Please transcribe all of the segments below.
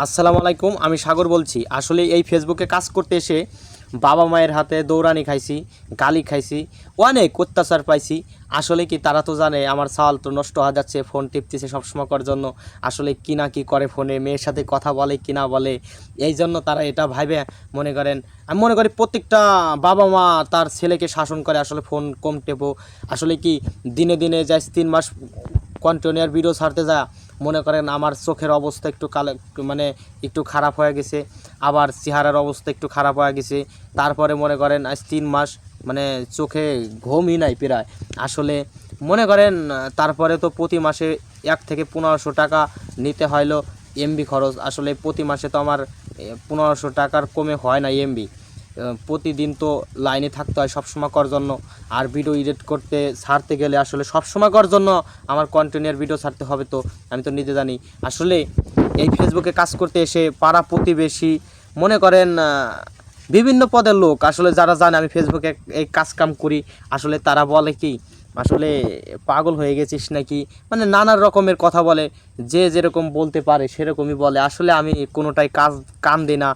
আসসালামু আলাইকুম, আমি সাগর বলছি। আসলে এই ফেসবুকে কাজ করতে এসে বাবা মায়ের হাতে দৌড়ানি খাইছি, গালি খাইছি, অনেক অত্যাচার পাইছি। আসলে কি তারা তো জানে, আমার সাল তো নষ্ট হয়ে যাচ্ছে, ফোন টিপতেছে সবসময় করার জন্য। আসলে কি না কি করে ফোনে, মেয়ের সাথে কথা বলে কি না বলে, এই জন্য তারা এটা ভাবে মনে করেন, আমি মনে করি প্রত্যেকটা বাবা মা তার ছেলেকে শাসন করে আসলে ফোন কম টেপো। আসলে কি দিনে দিনে যাই তিন মাস কন্টিনিউয়ার ভিডিও ছাড়তে যা মনে করেন আমার চোখের অবস্থা একটু কালে মানে একটু খারাপ হয়ে গেছে, আবার চেহারার অবস্থা একটু খারাপ হয়ে গেছে। তারপরে মনে করেন আজ তিন মাস মানে চোখে ঘুমই নাই প্রায়। আসলে মনে করেন, তারপরে তো প্রতি মাসে এক থেকে পনেরোশো টাকা নিতে হইল এমবি খরচ। আসলে প্রতি মাসে তো আমার পনেরোশো টাকার কমে হয় না এমবি প্রতিদিন তো লাইনে থাকতে হয় সবসময় করার জন্য। আর ভিডিও এডিট করতে, ছাড়তে গেলে আসলে সবসময় করার জন্য আমার কন্টিনিউয়ার ভিডিও ছাড়তে হবে তো, আমি তো নিজে জানি। আসলে এই ফেসবুকে কাজ করতে এসে পাড়া প্রতিবেশী, মনে করেন বিভিন্ন পদের লোক, আসলে যারা জানে আমি ফেসবুকে এই কাজ কাম করি, আসলে তারা বলে কি আসলে পাগল হয়ে গেছিস নাকি? মানে নানান রকমের কথা বলে, যে যেরকম বলতে পারে সেরকমই বলে। আসলে আমি কোনোটাই কাজ কান দিই না।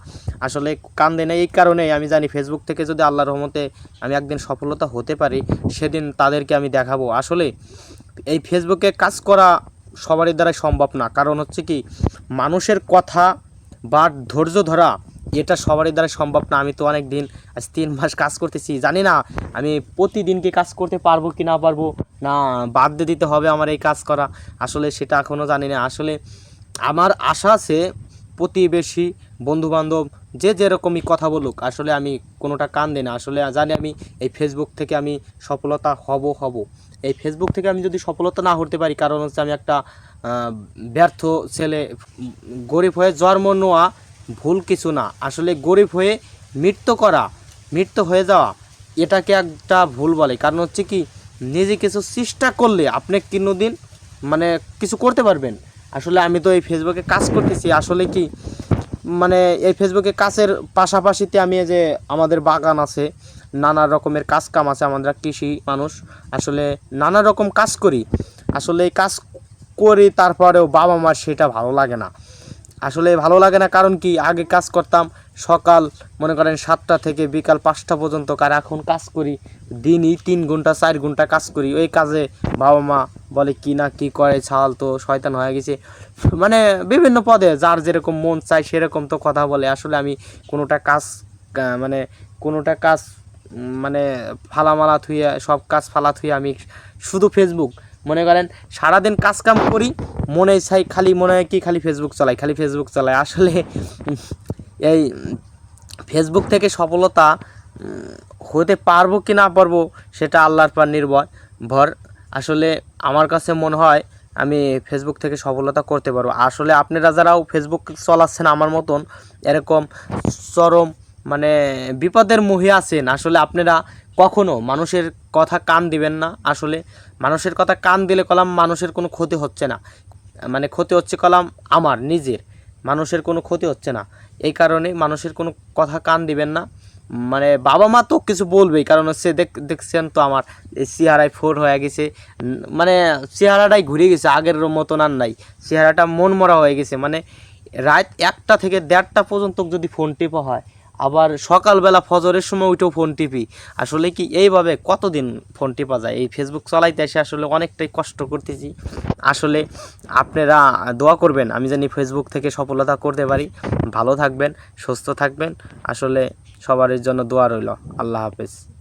আসলে কান দিই না এই কারণেই আমি জানি ফেসবুক থেকে যদি আল্লাহর রহমতে আমি একদিন সফলতা হতে পারি, সেদিন তাদেরকে আমি দেখাবো। আসলে এই ফেসবুকে কাজ করা সবারই দ্বারাই সম্ভব না। কারণ হচ্ছে কি, মানুষের কথা বা ধৈর্য ধরা এটা সবারই দ্বারা সম্ভব না। আমি তো অনেক দিন আজ তিন মাস কাজ করতেছি, জানি না আমি প্রতিদিনকে কাজ করতে পারব কি না পারব? না, বাদ দিয়ে দিতে হবে আমার এই কাজ করা। আসলে সেটা এখনও জানি না। আসলে আমার আশা আছে প্রতিবেশী, বন্ধুবান্ধব, যে যেরকমই কথা বলুক, আসলে আমি কোনোটা কান দিই না। আসলে জানি আমি এই ফেসবুক থেকে আমি সফলতা হব হব। এই ফেসবুক থেকে আমি যদি সফলতা না হতে পারি, কারণ হচ্ছে আমি একটা ব্যর্থ ছেলে, গরিব হয়ে জন্ম নেওয়া ভুল কিছু না। আসলে গরিব হয়ে মৃত্যু করা, মৃত্যু হয়ে যাওয়া, এটাকে একটা ভুল বলে। কারণ হচ্ছে কি, নিজে কিছু চেষ্টা করলে আপনি দিন মানে কিছু করতে পারবেন? আসলে আমি তো এই ফেসবুকে কাজ করতেছি। আসলে কি মানে এই ফেসবুকে কাজের পাশাপাশিতে আমি যে আমাদের বাগান আছে, নানা রকমের কাজ কাম আছে, আমরা কৃষি মানুষ। আসলে নানা রকম কাজ করি। আসলে এই কাজ করি, তারপরেও বাবা মার সেটা ভালো লাগে না। আসলে ভালো লাগে না, কারণ কি? আগে কাজ করতাম সকাল, মনে করেন সাতটা থেকে বিকাল পাঁচটা পর্যন্ত কার এখন কাজ করি, দিনই তিন ঘণ্টা, চার ঘণ্টা কাজ করি। ওই কাজে বাবা মা বলে, কি না কি করে, ছাল তো শয়তান হয়ে গেছে। মানে বিভিন্ন পদে যার যেরকম মন চায় সেরকম তো কথা বলে। আসলে আমি কোনোটা কাজ মানে কোনোটা কাজ মানে ফালামালা থুয়ে, সব কাজ ফালা থুয়ে আমি শুধু ফেসবুক মনে করেন সারাদিন কাজ কাম করি মনে চাই, খালি মনে হয় কি খালি ফেসবুক চালাই, খালি ফেসবুক চালাই। আসলে এই ফেসবুক থেকে সফলতা হতে পারব কি না পারব, সেটা আল্লাহর পর নির্ভর। ভর, আসলে আমার কাছে মনে হয় আমি ফেসবুক থেকে সফলতা করতে পারব। আসলে আপনারা যারাও ফেসবুক চলাচ্ছেন আমার মতন, এরকম চরম মানে বিপদের মুহে আছেন, আসলে আপনারা কখনো মানুষের কথা কান দিবেন না। আসলে মানুষের কথা কান দিলে কলাম মানুষের কোনো ক্ষতি হচ্ছে না। মানে ক্ষতি হচ্ছে কলাম আমার, নিজের। মানুষের কোনো ক্ষতি হচ্ছে না। এই কারণে মানুষের কোনো কথা কান দিবেন না। মানে বাবা মা তো কিছু বলবেই, কারণ হচ্ছে দেখ, দেখছেন তো আমার, এই চেহারায় ফোর হয়ে গেছে। মানে চেহারাটাই ঘুরে গেছে, আগের মতন আর নাই। চেহারাটা মন মরা হয়ে গেছে। মানে রাত একটা থেকে দেড়টা পর্যন্ত যদি ফোন টিপা হয় আবার সকালবেলা ফজরের সময় উঠেও ফোন টিপি। আসলে কি এইভাবে কতদিন ফোন টিপা যায়? এই ফেসবুক চালাইতে এসে আসলে অনেকটাই কষ্ট করতেছি। আসলে আপনারা দোয়া করবেন, আমি জানি ফেসবুক থেকে সফলতা করতে পারি। ভালো থাকবেন, সুস্থ থাকবেন। আসলে সবার জন্য দোয়া রইল। আল্লাহ হাফেজ।